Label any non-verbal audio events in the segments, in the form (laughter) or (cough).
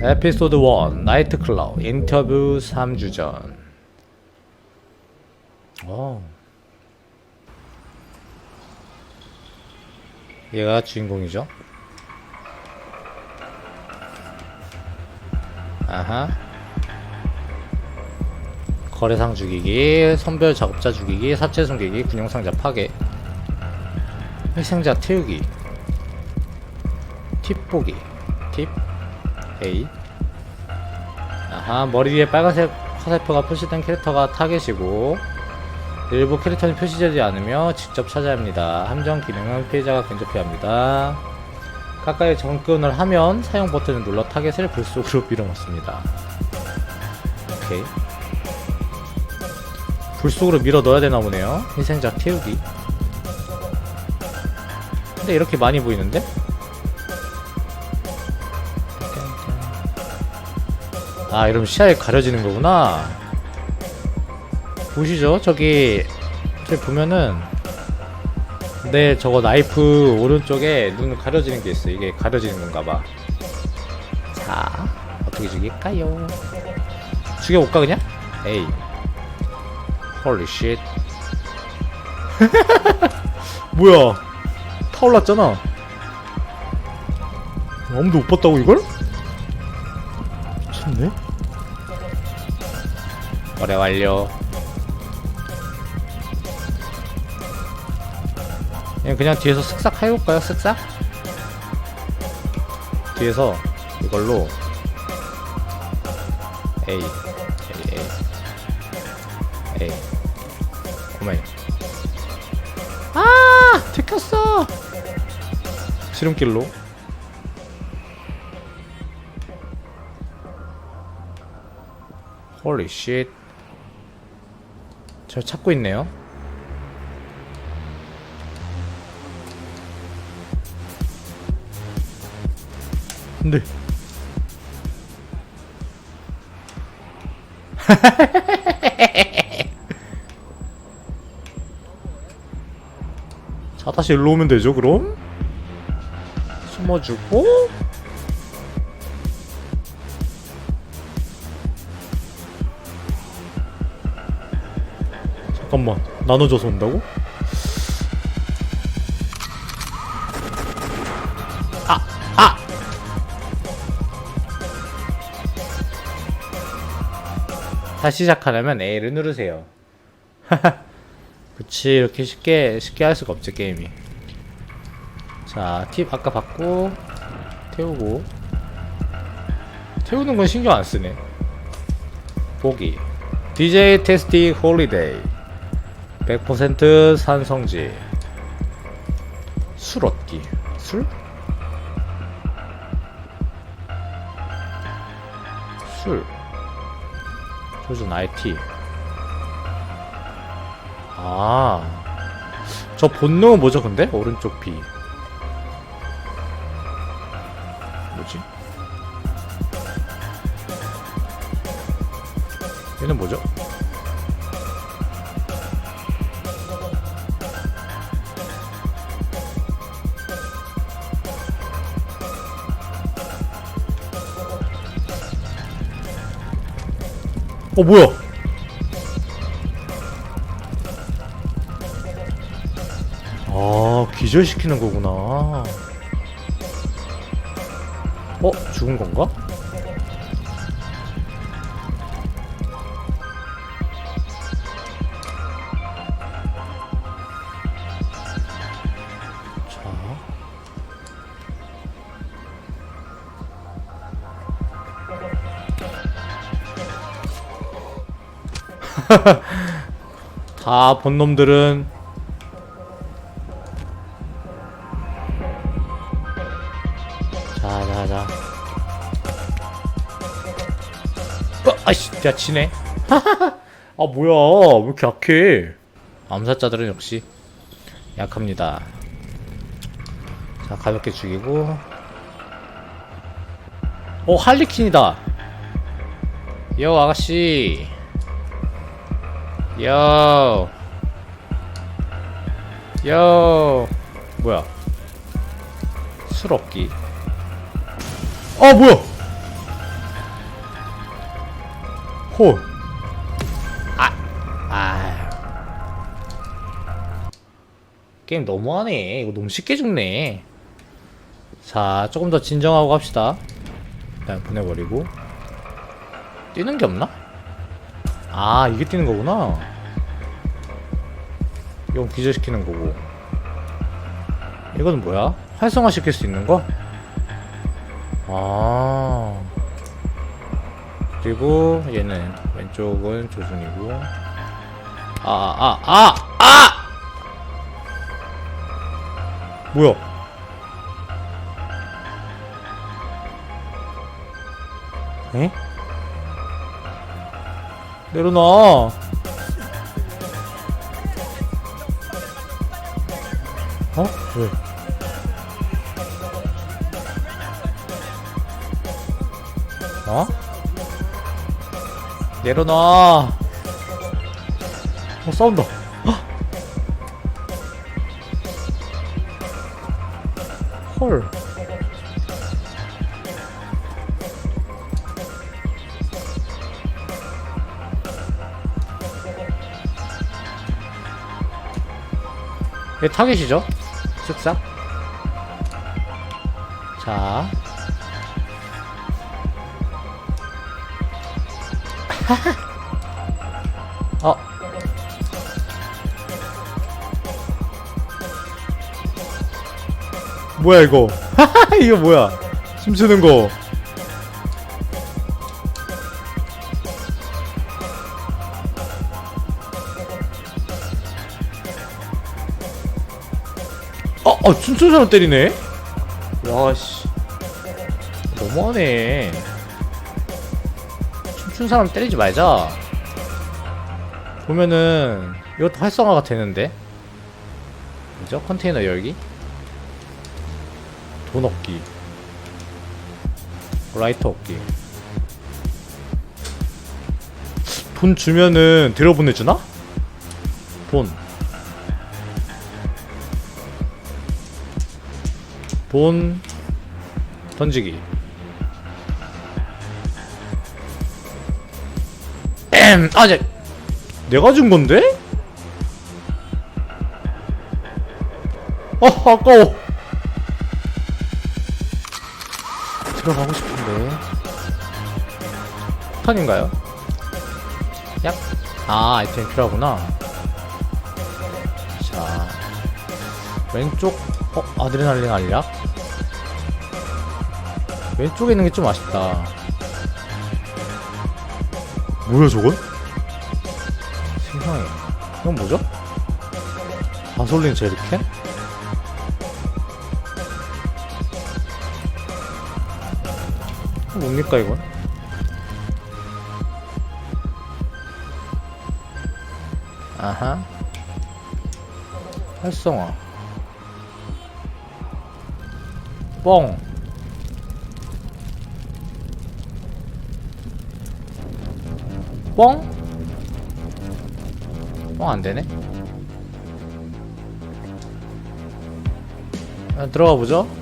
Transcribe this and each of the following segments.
에피소드 1 나이트클럽 인터뷰 3주전. 어. 얘가 주인공이죠? 아하. 거래상 죽이기 선별 작업자 죽이기 사체 숨기기 군용상자 파괴. 희생자 태우기. 팁 보기. 팁 A 아하 머리 위에 빨간색 화살표가 표시된 캐릭터가 타겟이고 일부 캐릭터는 표시되지 않으며 직접 찾아야 합니다. 함정 기능은 피해자가 근접해야 합니다. 가까이 접근을 하면 사용 버튼을 눌러 타겟을 불속으로 (laughs) 밀어넣습니다. 오케이. 불속으로 밀어 넣어야 되나 보네요. 희생자 태우기. 근데 이렇게 많이 보이는데? 아, 이러면 시야에 가려지는 거구나. 보시죠? 저기, 저기 보면은, 네, 저거 나이프 오른쪽에 눈 가려지는 게 있어. 이게 가려지는 건가 봐. 자, 어떻게 죽일까요? 죽여볼까, 그냥? 에이. 헐리 쉣. (laughs) 뭐야. 타올랐잖아. 아무도 못 봤다고, 이걸? 미쳤네? 거래 완료. 그냥, 그냥 뒤에서 쓱싹 해볼까요? 쓱싹? 뒤에서 이걸로 A A A A 고마워 아 들켰어 지름길로 홀리 쉣. 저 찾고 있네요. (laughs) 근데 자 다시 일로 오면 되죠 그럼? 숨어주고 잠깐만 나눠줘서 온다고? 아! 아! 다시 시작하려면 A를 누르세요 (laughs) 그치 이렇게 쉽게 쉽게 할 수가 없지 게임이 자 팁 아까 받고 태우고 태우는 건 신경 안 쓰네 보기 DJ 테스티 홀리데이 100% 산성지 술 얻기 술? 술 조준 IT 아저 본능은 뭐죠 근데? 오른쪽 B 뭐지? 얘는 뭐죠? 어 뭐야? 아 기절시키는 거구나. 어 죽은 건가? (laughs) 다 본 놈들은 자자자. 어, 아이씨 야 지네. (laughs) 아 뭐야. 왜 이렇게 약해? 암살자들은 역시 약합니다. 자 가볍게 죽이고. 어 할리퀸이다. 여 아가씨 요. 요. 뭐야? 술 없기. 어, 뭐야? 홀. 아, 아. 게임 너무하네. 이거 너무 쉽게 죽네. 자, 조금 더 진정하고 갑시다. 일단 보내버리고. 뛰는 게 없나? 아, 이게 뛰는 거구나. 이건 기절시키는 거고. 이거는 뭐야? 활성화 시킬 수 있는 거? 아. 그리고 얘는 왼쪽은 조준이고. 아, 아, 아, 아! 뭐야? 에? 내려놔. 어? 왜? 어? 내려놔. 어, 싸운다. 헉! 헐. 타겟이죠? 쓱싹. 자. (laughs) 어. 뭐야 이거? (laughs) 이거 뭐야? 춤추는 거. 춤추는 사람 때리네? 야, 씨. 너무하네. 춤추는 사람 때리지 말자. 보면은, 이것도 활성화가 되는데? 그죠? 컨테이너 열기? 돈 얻기. 라이터 얻기. 돈 주면은 들여보내주나? 돈. 돈 던지기 엠 아재 내가 준 건데? 어 아까워 들어가고 싶은데 턴인가요? 약? 아 아이템 필요하구나 자 왼쪽 어 아드레날린 알약? 왼쪽에 있는 게 좀 아쉽다. 뭐야 저건? 세상에 이건 뭐죠? 가솔린 제리캔? 뭡니까 이건? 아하 활성화 뻥 뻥? 뻥 안되네? 아, 들어가 보죠.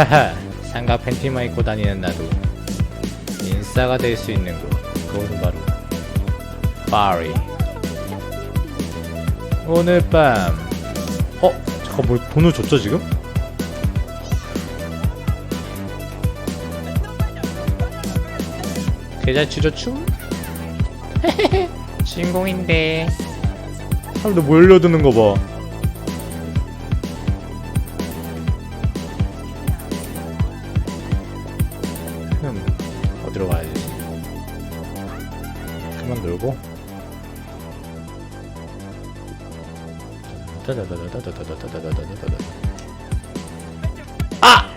하하, 삼각 팬티만 입고 다니는 나도 인싸가 될 수 있는 곳 그것은 바로 파리 오늘 밤 어? 잠깐 뭐 돈을 줬죠 지금? 계좌 추저춤? 주인공인데 (laughs) 사람들 몰려드는 거봐 어디로 가야 되지? 그만 놀고. 따다다다다다다다다다다다다. 아!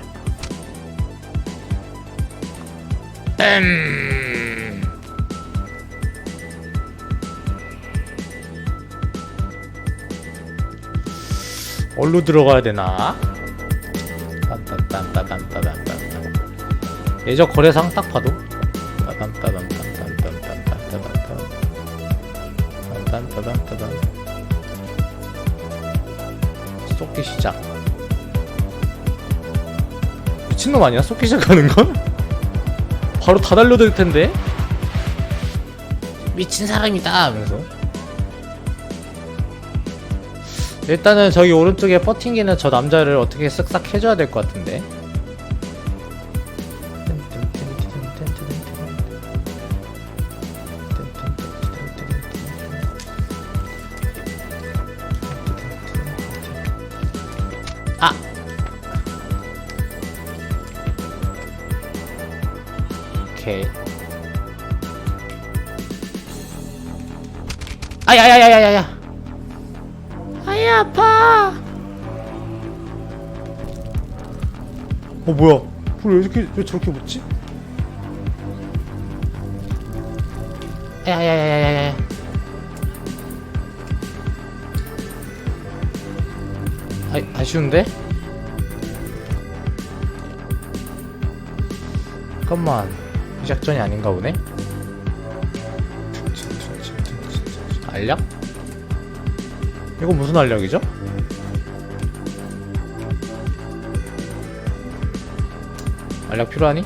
미친놈 아니야? 쏟기 시작하는 건? 바로 다 달려들 텐데? 미친 사람이다 하면서 일단은 저기 오른쪽에 버팅기는 저 남자를 어떻게 쓱싹 해줘야 될 것 같은데 어 뭐야? 불왜 이렇게 왜 저렇게 붙지? 야야야야야야. 아 아쉬운데? 잠깐만 이 작전이 아닌가 보네. 알약? 이건 무슨 알약이죠? 알약 필요하니?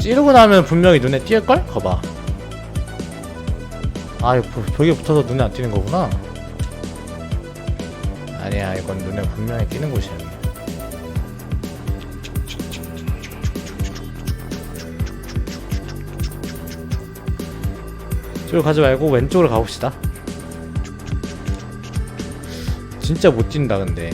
찌르고 나면 분명히 눈에 띄을걸? 거봐 아 이거 벽에 붙어서 눈에 안 띄는 거구나. 아니야 이건 눈에 분명히 띄는 곳이야. 저로 가지 말고 왼쪽으로 가봅시다. 진짜 못 뛴다 근데.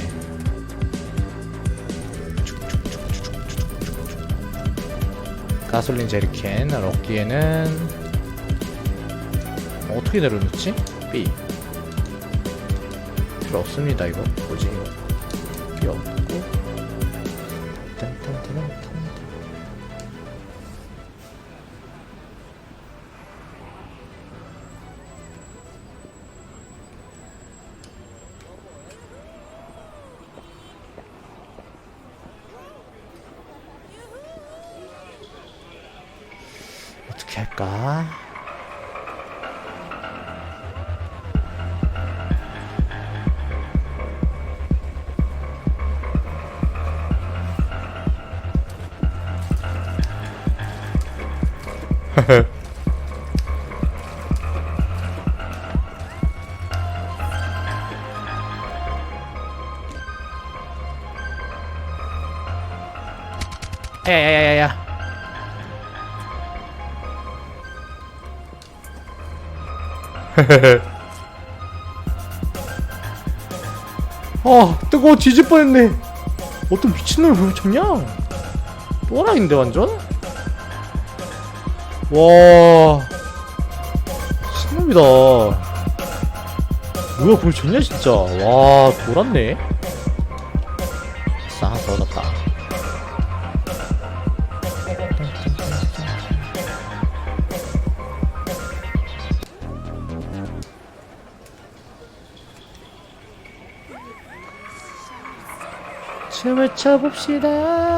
가솔린 제리캔 럭키에는 어떻게 내려놓지? B. 필요 없습니다 이거. 뭐지 이거? 귀여워 야야야야야. (laughs) 아 뜨거워 뒤질 뻔했네. 어떤 미친놈을 부딪혔냐? 또라이인데 완전? 와. 신놈이다. 뭐야 볼 줬냐 진짜. 와 돌았네. 싹 돌았다. 춤을 춰봅시다.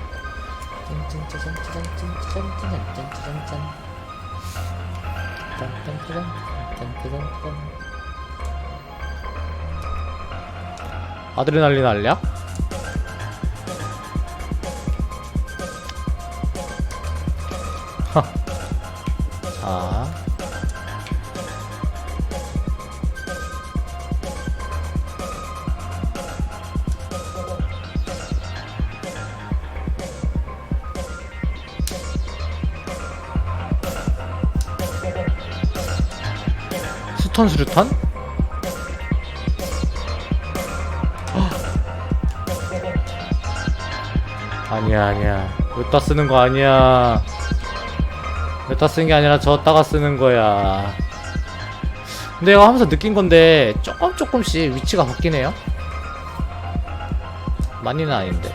아드레날린 알약? 자 수턴 수류탄? 아니야 아니야. 여기다 쓰는 거 아니야. 여기다 쓰는 게 아니라 저따가 쓰는 거야. 근데 이거 하면서 느낀 건데 조금 조금씩 위치가 바뀌네요. 많이는 아닌데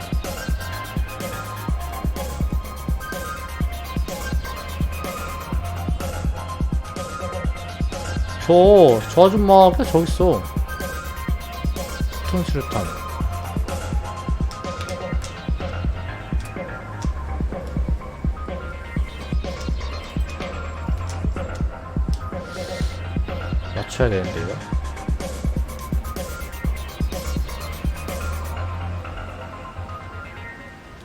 저, 저 아줌마 그냥 저기 있어. 스톤 수류탄. 맞춰야 되는데 이거?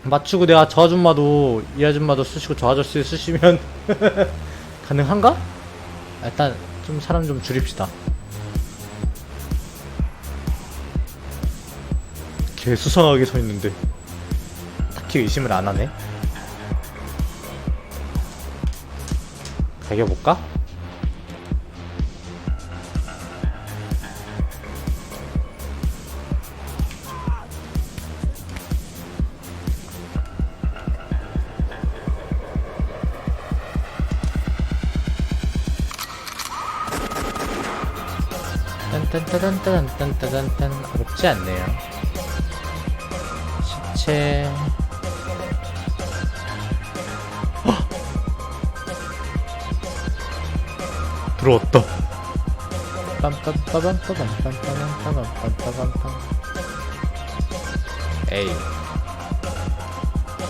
맞추고 내가 저 아줌마도 이 아줌마도 쓰시고 저 아저씨 쓰시면 (laughs) 가능한가? 일단 좀 사람 좀 줄입시다. 개 수상하게 서 있는데. 딱히 의심을 안 하네. 배겨볼까? 딴딴따단따단딴따단딴 어렵지 않네요. 시체 헉! 들어왔다. 빰빰빠밤빠밤빰빰빰빰빰빰빰빰 에이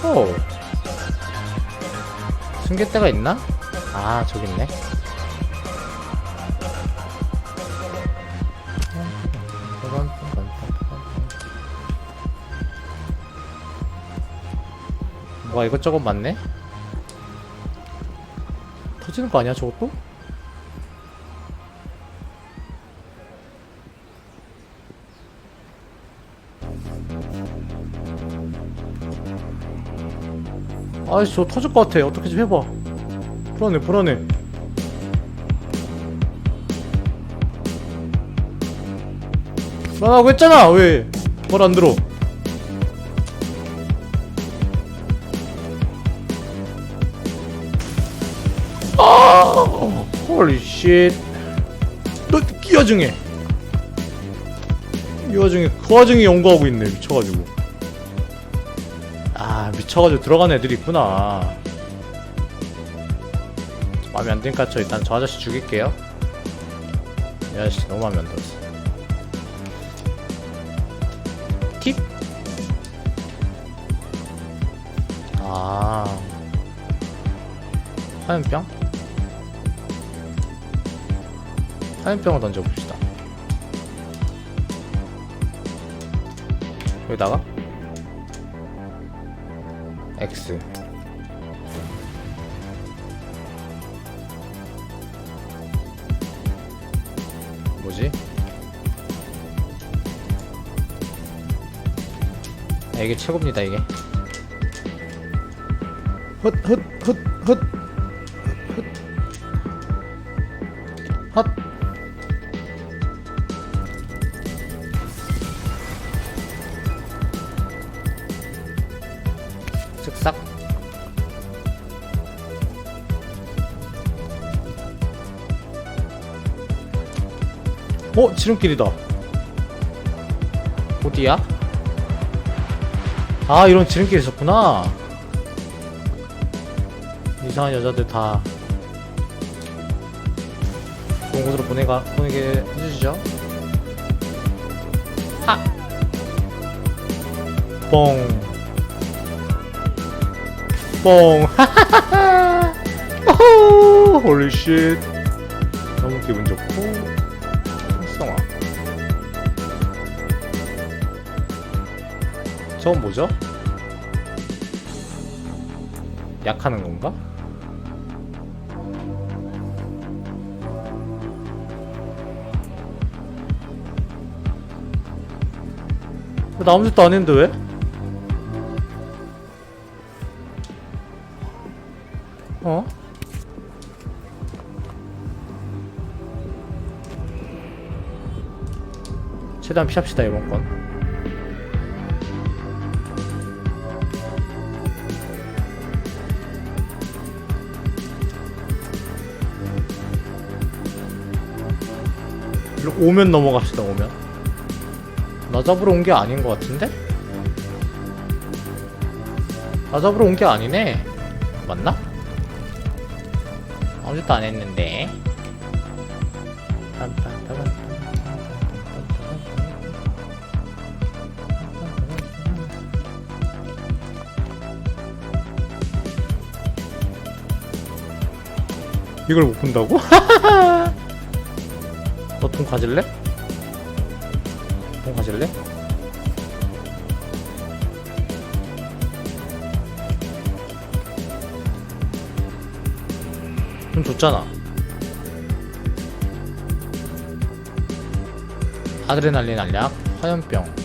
오 숨길데가 있나? 아 저기 있네. 뭐가 이것저것 많네? 터지는 거 아니야 저것도? 아이씨 저 터질 것 같아. 어떻게 좀 해봐. 불안해 불안해. 불안하고 했잖아 왜. 말 안 들어 홀리 쉣. 너 이 와중에 이 와중에 그 와중에 연구하고 있네 미쳐가지고 아 미쳐가지고 들어간 애들이 있구나 마음에 안 드니까 저 일단 저 아저씨 죽일게요 이 아저씨 너무 마음에 안 들었어 팁? 아 화염병? 화염병을 던져봅시다. 여기다가 X. 뭐지? 아, 이게 최고입니다 이게. 헛 헛 헛헛 헛 어? 지름길이다 어디야? 아 이런 지름길 있었구나 이상한 여자들 다 좋은 곳으로 보내가 보내게 해주시죠. 하. 뽕. 뽕. (laughs) 하하하하. 홀리쉣. 너무 기분 좋고. 저건 뭐죠? 약하는 건가? 나 아무 짓도 안 했는데 왜? 어? 최대한 피합시다 이번 건 오면 넘어갑시다 오면 나 잡으러 온 게 아닌 것 같은데? 나 잡으러 온 게 아니네 맞나? 아무것도 안 했는데 이걸 못 본다고? (laughs) 너돈 가질래? 돈 가질래? 돈 줬잖아. 아드레날린 알약, 화염병,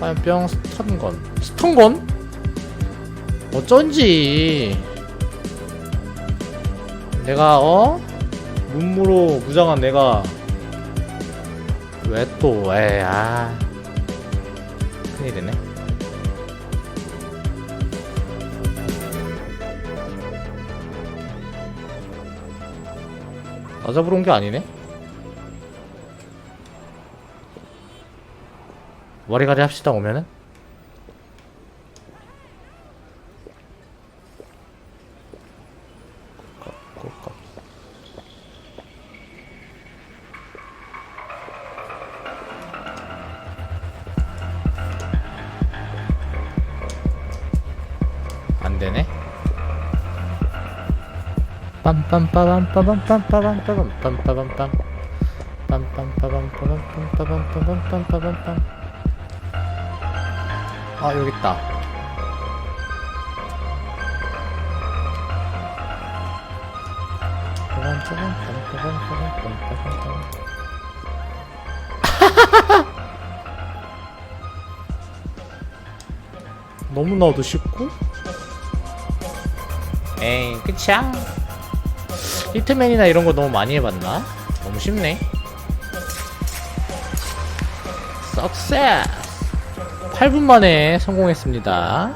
화염병, 스턴건, 스턴건? 어쩐지 내가 어 문무로 무장한 내가 왜또왜아 큰일이네. 나 잡으러 온 게 아니네? 머리가리 합시다 오면은 빰빰빠밤빠밤빰빠밤빠밤빰빠밤빰 빰빰빠밤빠밤빰빠밤빠밤빰빠밤빰. 아 여기 있다. 너무나도 쉽고? 에이 끝이야 히트맨이나 이런 거 너무 많이 해봤나? 너무 쉽네. 석세스 8분 만에 성공했습니다